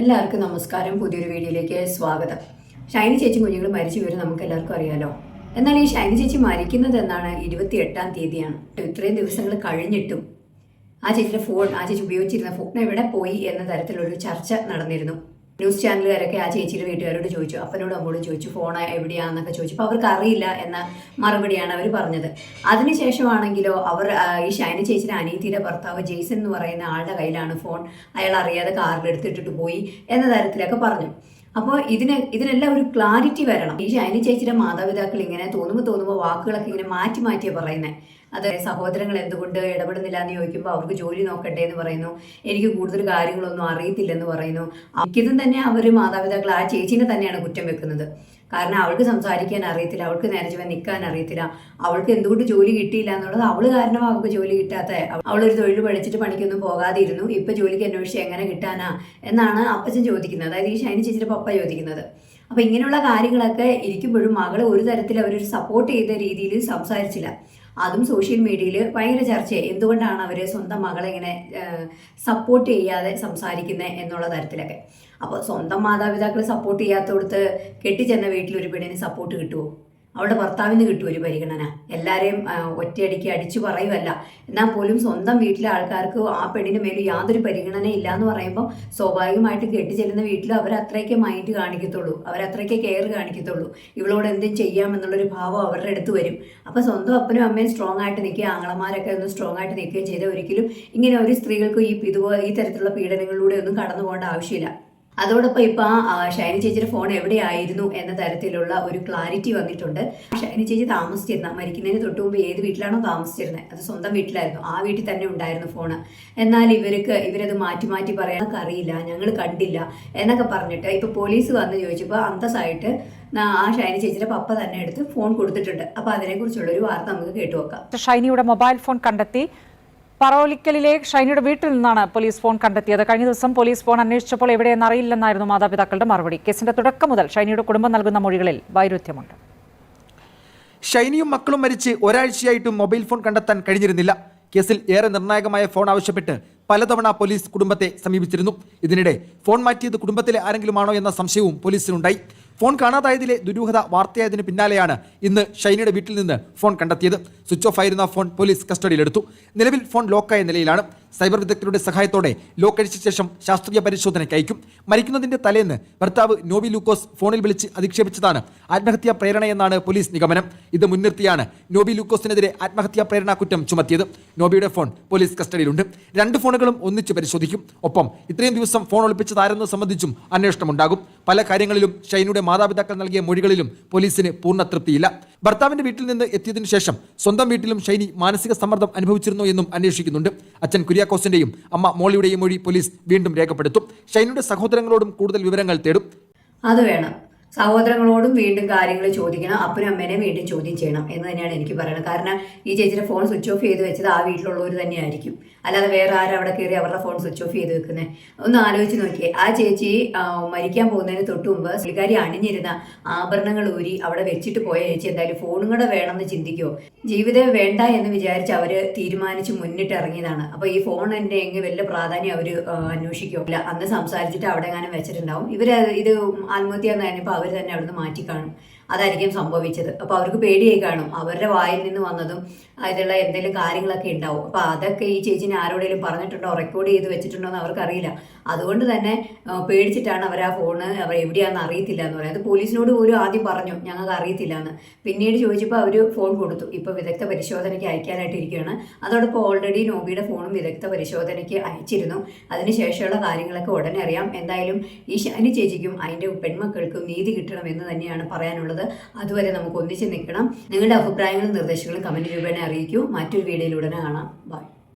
എല്ലാവർക്കും നമസ്കാരം. പുതിയൊരു വീഡിയോയിലേക്ക് സ്വാഗതം. ഷൈനി ചേച്ചി കുഞ്ഞുങ്ങൾ മരിച്ചു വരും നമുക്ക് എല്ലാവർക്കും അറിയാലോ. എന്നാൽ ഈ ഷൈനി ചേച്ചി മരിക്കുന്നത് എന്നാണ് ഇരുപത്തി എട്ടാം തീയതിയാണ് ഇത്രയും ദിവസങ്ങൾ കഴിഞ്ഞിട്ടും ആ ചേച്ചിയുടെ ഫോൺ ആ ചേച്ചി ഉപയോഗിച്ചിരുന്ന ഫോൺ എവിടെ പോയി എന്ന തരത്തിലൊരു ചർച്ച നടന്നിരുന്നു. ന്യൂസ് ചാനലുകാരൊക്കെ ആ ചേച്ചിയുടെ വീട്ടുകാരോട് ചോദിച്ചു അപ്പനോടും അമ്മോടും ചോദിച്ചു ഫോൺ എവിടെയാണെന്നൊക്കെ ചോദിച്ചു. അപ്പോൾ അവർക്ക് അറിയില്ല എന്ന മറുപടിയാണ് അവർ പറഞ്ഞത്. അതിനുശേഷമാണെങ്കിലോ അവർ ഈ ഷൈനി ചേച്ചിയുടെ അനീതിയുടെ ഭർത്താവ് ജെയ്സൺ എന്ന് പറയുന്ന ആളുടെ കയ്യിലാണ് ഫോൺ. അയാൾ അറിയാതെ കാറിൽ എടുത്തിട്ടിട്ട് പോയി എന്ന തരത്തിലൊക്കെ പറഞ്ഞു. അപ്പോൾ ഇതിന് ഇതിനെല്ലാം ഒരു ക്ലാരിറ്റി വരണം. ഈ ഷൈനി ചേച്ചിയുടെ മാതാപിതാക്കൾ ഇങ്ങനെ തോന്നുമ്പോൾ തോന്നുമ്പോൾ വാക്കുകളൊക്കെ ഇങ്ങനെ മാറ്റി മാറ്റിയാണ് പറയുന്നത് അത് സഹോദരങ്ങൾ എന്തുകൊണ്ട് ഇടപെടുന്നില്ല എന്ന് ചോദിക്കുമ്പോൾ അവർക്ക് ജോലി നോക്കട്ടെ എന്ന് പറയുന്നു. എനിക്ക് കൂടുതൽ കാര്യങ്ങളൊന്നും അറിയത്തില്ലെന്ന് പറയുന്നു. മിക്കതും തന്നെ അവർ മാതാപിതാക്കൾ ആ ചേച്ചീനെ തന്നെയാണ് കുറ്റം വെക്കുന്നത്. കാരണം അവൾക്ക് സംസാരിക്കാൻ അറിയത്തില്ല അവൾക്ക് നേരെ ചുവൻ നിൽക്കാൻ അറിയത്തില്ല. അവൾക്ക് എന്തുകൊണ്ട് ജോലി കിട്ടിയില്ല എന്നുള്ളത് അവൾ കാരണം അവൾക്ക് ജോലി കിട്ടാത്ത. അവളൊരു തൊഴിൽ പഠിച്ചിട്ട് പണിക്കൊന്നും പോകാതിരുന്നു. ഇപ്പൊ ജോലിക്ക് അന്വേഷിച്ച് എങ്ങനെ കിട്ടാനാ എന്നാണ് അപ്പച്ചൻ ചോദിക്കുന്നത്. അതായത് ഈ ഷൈനി ചേച്ചിയുടെ പപ്പ ചോദിക്കുന്നത്. അപ്പൊ ഇങ്ങനെയുള്ള കാര്യങ്ങളൊക്കെ ഇരിക്കുമ്പോഴും മകൾ ഒരു തരത്തിൽ അവരൊരു സപ്പോർട്ട് ചെയ്ത രീതിയിൽ സംസാരിച്ചില്ല. അതും സോഷ്യൽ മീഡിയയിൽ ഭയങ്കര ചർച്ചയായി എന്തുകൊണ്ടാണ് അവർ സ്വന്തം മകളെ ഇങ്ങനെ സപ്പോർട്ട് ചെയ്യാതെ സംസാരിക്കുന്നത് എന്നുള്ള തരത്തിലൊക്കെ. അപ്പോൾ സ്വന്തം മാതാപിതാക്കൾ സപ്പോർട്ട് ചെയ്യാത്തടുത്ത് കെട്ടിച്ചെന്ന വീട്ടിൽ ഒരു പെണ്ണിന് സപ്പോർട്ട് കിട്ടുമോ അവളുടെ ഭർത്താവിന് കിട്ടും ഒരു പരിഗണന. എല്ലാവരെയും ഒറ്റയടിക്ക് അടിച്ചു പറയുമല്ല എന്നാൽ പോലും സ്വന്തം വീട്ടിലെ ആൾക്കാർക്ക് ആ പെണ്ണിന് മേലും യാതൊരു പരിഗണന ഇല്ല എന്ന് പറയുമ്പോൾ സ്വാഭാവികമായിട്ട് കെട്ടി ചെല്ലുന്ന വീട്ടിൽ അവരത്രയ്ക്ക് മൈൻഡ് കാണിക്കത്തുള്ളൂ. അവരത്രയ്ക്ക് കെയർ കാണിക്കത്തുള്ളൂ. ഇവളോട് എന്തും ചെയ്യാമെന്നുള്ളൊരു ഭാവം അവരുടെ അടുത്ത് വരും. അപ്പോൾ സ്വന്തം അപ്പനും അമ്മയും സ്ട്രോങ് ആയിട്ട് നിൽക്കുക ആങ്ങളമാരൊക്കെ ഒന്ന് സ്ട്രോങ് ആയിട്ട് നിൽക്കുകയും ചെയ്ത ഒരിക്കലും ഇങ്ങനെ ഒരു സ്ത്രീകൾക്ക് ഈ ഇതുപോലെ ഈ തരത്തിലുള്ള പീഡനങ്ങളിലൂടെ ഒന്നും കടന്നു പോകേണ്ട ആവശ്യമില്ല. അതോടൊപ്പം ഇപ്പൊ ഷൈനി ചേച്ചിയുടെ ഫോൺ എവിടെയായിരുന്നു എന്ന തരത്തിലുള്ള ഒരു ക്ലാരിറ്റി വന്നിട്ടുണ്ട്. ഷൈനി ചേച്ചി താമസിച്ചിരുന്ന മരിക്കുന്നതിന് തൊട്ട് മുമ്പ് ഏത് വീട്ടിലാണോ താമസിച്ചിരുന്നത്? അത് സ്വന്തം വീട്ടിലായിരുന്നു. ആ വീട്ടിൽ തന്നെ ഉണ്ടായിരുന്നു ഫോണ്. എന്നാൽ ഇവർക്ക് ഇവരത് മാറ്റി മാറ്റി പറയാനൊക്കെ അറിയില്ല ഞങ്ങൾ കണ്ടില്ല എന്നൊക്കെ പറഞ്ഞിട്ട് ഇപ്പൊ പോലീസ് വന്ന് ചോദിച്ചപ്പോൾ അന്തസ്സായിട്ട് ആ ഷൈനി ചേച്ചിയുടെ പപ്പ തന്നെ എടുത്ത് ഫോൺ കൊടുത്തിട്ടുണ്ട്. അപ്പൊ അതിനെക്കുറിച്ചുള്ള ഒരു വാർത്ത നമുക്ക് കേട്ടു നോക്കാം. ഷൈനിയുടെ മൊബൈൽ ഫോൺ കണ്ടെത്തി. പറവലിക്കലിലെ ഷൈനിയുടെ വീട്ടിൽ നിന്നാണ് പോലീസ് ഫോൺ കണ്ടെത്തിയത്. കഴിഞ്ഞ ദിവസം പോലീസ് ഫോൺ അന്വേഷിച്ചപ്പോൾ എവിടെയെന്ന് അറിയില്ലെന്നായിരുന്നു മാതാപിതാക്കളുടെ മറുപടി. കേസിന്റെ തുടക്കം മുതൽ ഷൈനിയുടെ കുടുംബം നൽകുന്ന മൊഴികളിൽ വൈരുദ്ധ്യമുണ്ട്. ഷൈനിയും മക്കളും മരിച്ച് ഒരാഴ്ചയായിട്ടും മൊബൈൽ ഫോൺ കണ്ടെത്താൻ കഴിഞ്ഞിരുന്നില്ല. കേസിൽ ഏറെ നിർണായകമായ ഫോൺ ആവശ്യപ്പെട്ട് പലതവണ പോലീസ് കുടുംബത്തെ സമീപിച്ചിരുന്നു. ഇതിനിടെ ഫോൺ മാറ്റിയത് കുടുംബത്തിലെ ആരെങ്കിലുമാണോ എന്ന സംശയവും പോലീസിനുണ്ടായി. ഫോൺ കാണാതായതിലെ ദുരൂഹത വാർത്തയായതിന് പിന്നാലെയാണ് ഇന്ന് ഷൈനയുടെ വീട്ടിൽ നിന്ന് ഫോൺ കണ്ടെത്തിയത്. സ്വിച്ച് ഓഫ് ആയിരുന്ന ഫോൺ പോലീസ് കസ്റ്റഡിയിലെടുത്തു. നിലവിൽ ഫോൺ ലോക്കായ നിലയിലാണ്. സൈബർ വിദഗ്ധരുടെ സഹായത്തോടെ ലോക്ക് അഴിച്ച ശേഷം ശാസ്ത്രീയ പരിശോധനയ്ക്ക് അയക്കും മരിക്കുന്നതിന്റെ തലേന്ന് ഭർത്താവ് നോബി ലൂക്കോസ് ഫോണിൽ വിളിച്ച് അധിക്ഷേപിച്ചതാണ് ആത്മഹത്യാ പ്രേരണയെന്നാണ് പോലീസ് നിഗമനം. ഇത് മുൻനിർത്തിയാണ് നോബി ലൂക്കോസിനെതിരെ ആത്മഹത്യാ പ്രേരണ കുറ്റം ചുമത്തിയത്. നോബിയുടെ ഫോൺ പോലീസ് കസ്റ്റഡിയിലുണ്ട്. രണ്ട് ഫോണുകളും ഒന്നിച്ച് പരിശോധിക്കും. ഒപ്പം ഇത്രയും ദിവസം ഫോൺ ഒളിപ്പിച്ചതാരെന്ന് സംബന്ധിച്ചും അന്വേഷണമുണ്ടാകും. പല കാര്യങ്ങളിലും ഷൈനിയുടെ മാതാപിതാക്കൾ നൽകിയ മൊഴികളിലും പോലീസിന് പൂർണ തൃപ്തിയില്ല. ഭർത്താവിന്റെ വീട്ടിൽ നിന്ന് എത്തിയതിനു ശേഷം സ്വന്തം വീട്ടിലും ഷൈനി മാനസിക സമ്മർദ്ദം അനുഭവിച്ചിരുന്നു എന്നും അന്വേഷിക്കുന്നുണ്ട്. അച്ഛൻ കുര്യാക്കോസിന്റെയും അമ്മ മോളിയുടെയും മൊഴി പോലീസ് വീണ്ടും രേഖപ്പെടുത്തും. ഷൈനയുടെ സഹോദരങ്ങളോടും കൂടുതൽ വിവരങ്ങൾ തേടും. അത് വേണം. സഹോദരങ്ങളോടും വീണ്ടും കാര്യങ്ങൾ ചോദിക്കണം അപ്പനും അമ്മേനെ വീണ്ടും ചോദ്യം ചെയ്യണം എന്ന് തന്നെയാണ് എനിക്ക് പറയുന്നത്. കാരണം ഈ ചേച്ചിയുടെ ഫോൺ സ്വിച്ച് ഓഫ് ചെയ്ത് വെച്ചത് ആ വീട്ടിലുള്ളവർ തന്നെയായിരിക്കും. അല്ലാതെ വേറെ ആരും അവിടെ കയറി അവരുടെ ഫോൺ സ്വിച്ച് ഓഫ് ചെയ്ത് വെക്കുന്നത് ഒന്ന് ആലോചിച്ച് നോക്കിയേ ആ ചേച്ചി മരിക്കാൻ പോകുന്നതിന് തൊട്ട് മുമ്പ് പുള്ളിക്കാരി അണിഞ്ഞിരുന്ന ആഭരണങ്ങൾ ഊരി അവിടെ വെച്ചിട്ട് പോയ ചേച്ചി എന്തായാലും ഫോണും കൂടെ വേണമെന്ന് ചിന്തിക്കുമോ ജീവിതം വേണ്ട എന്ന് വിചാരിച്ച് അവർ തീരുമാനിച്ച് മുന്നിട്ട് ഇറങ്ങിയതാണ്. അപ്പോൾ ഈ ഫോൺ എന്റെ എങ്കിൽ വലിയ പ്രാധാന്യം അവർ അന്വേഷിക്കുമോ അല്ല അന്ന് സംസാരിച്ചിട്ട് അവിടെ എങ്ങാനും വെച്ചിട്ടുണ്ടാവും. ഇവർ ഇത് ആത്മഹത്യ എന്ന് കഴിഞ്ഞപ്പോൾ അവർ തന്നെ അവിടുന്ന് മാറ്റി കാണും അതായിരിക്കും സംഭവിച്ചത്. അപ്പോൾ അവർക്ക് പേടിയായി കാണും. അവരുടെ വായിൽ നിന്ന് വന്നതും അതിലുള്ള എന്തെങ്കിലും കാര്യങ്ങളൊക്കെ ഉണ്ടാവും. അപ്പോൾ അതൊക്കെ ഈ ചേച്ചിനെ ആരോടെങ്കിലും പറഞ്ഞിട്ടുണ്ടോ? റെക്കോർഡ് ചെയ്ത് വെച്ചിട്ടുണ്ടോ എന്ന് അവർക്കറിയില്ല. അതുകൊണ്ട് തന്നെ പേടിച്ചിട്ടാണ് അവർ ആ ഫോണ് അവർ എവിടെയാണെന്ന് അറിയത്തില്ല എന്ന് പറയുന്നത്. പോലീസിനോട് പോലും ആദ്യം പറഞ്ഞു. ഞങ്ങൾക്ക് അറിയത്തില്ല എന്ന്. പിന്നീട് ചോദിച്ചപ്പോൾ അവർ ഫോൺ കൊടുത്തു. ഇപ്പോൾ വിദഗ്ധ പരിശോധനയ്ക്ക് അയക്കാനായിട്ടിരിക്കുകയാണ് അതോടൊപ്പം ഓൾറെഡി നോബിയുടെ ഫോണും വിദഗ്ധ പരിശോധനയ്ക്ക് അയച്ചിരുന്നു. അതിനുശേഷമുള്ള കാര്യങ്ങളൊക്കെ ഉടനെ അറിയാം. എന്തായാലും ഈ ഷാനി ചേച്ചിക്കും അതിന്റെ പെൺമക്കൾക്കും നീതി കിട്ടണം എന്ന് തന്നെയാണ് പറയാനുള്ളത്. അതുവരെ നമുക്ക് ഒന്നിച്ച് നിൽക്കണം. നിങ്ങളുടെ അഭിപ്രായങ്ങളും നിർദ്ദേശങ്ങളും കമന്റ് രൂപേണ അറിയിക്കൂ. മറ്റൊരു വീഡിയോയിലൂടെ കാണാം. ബൈ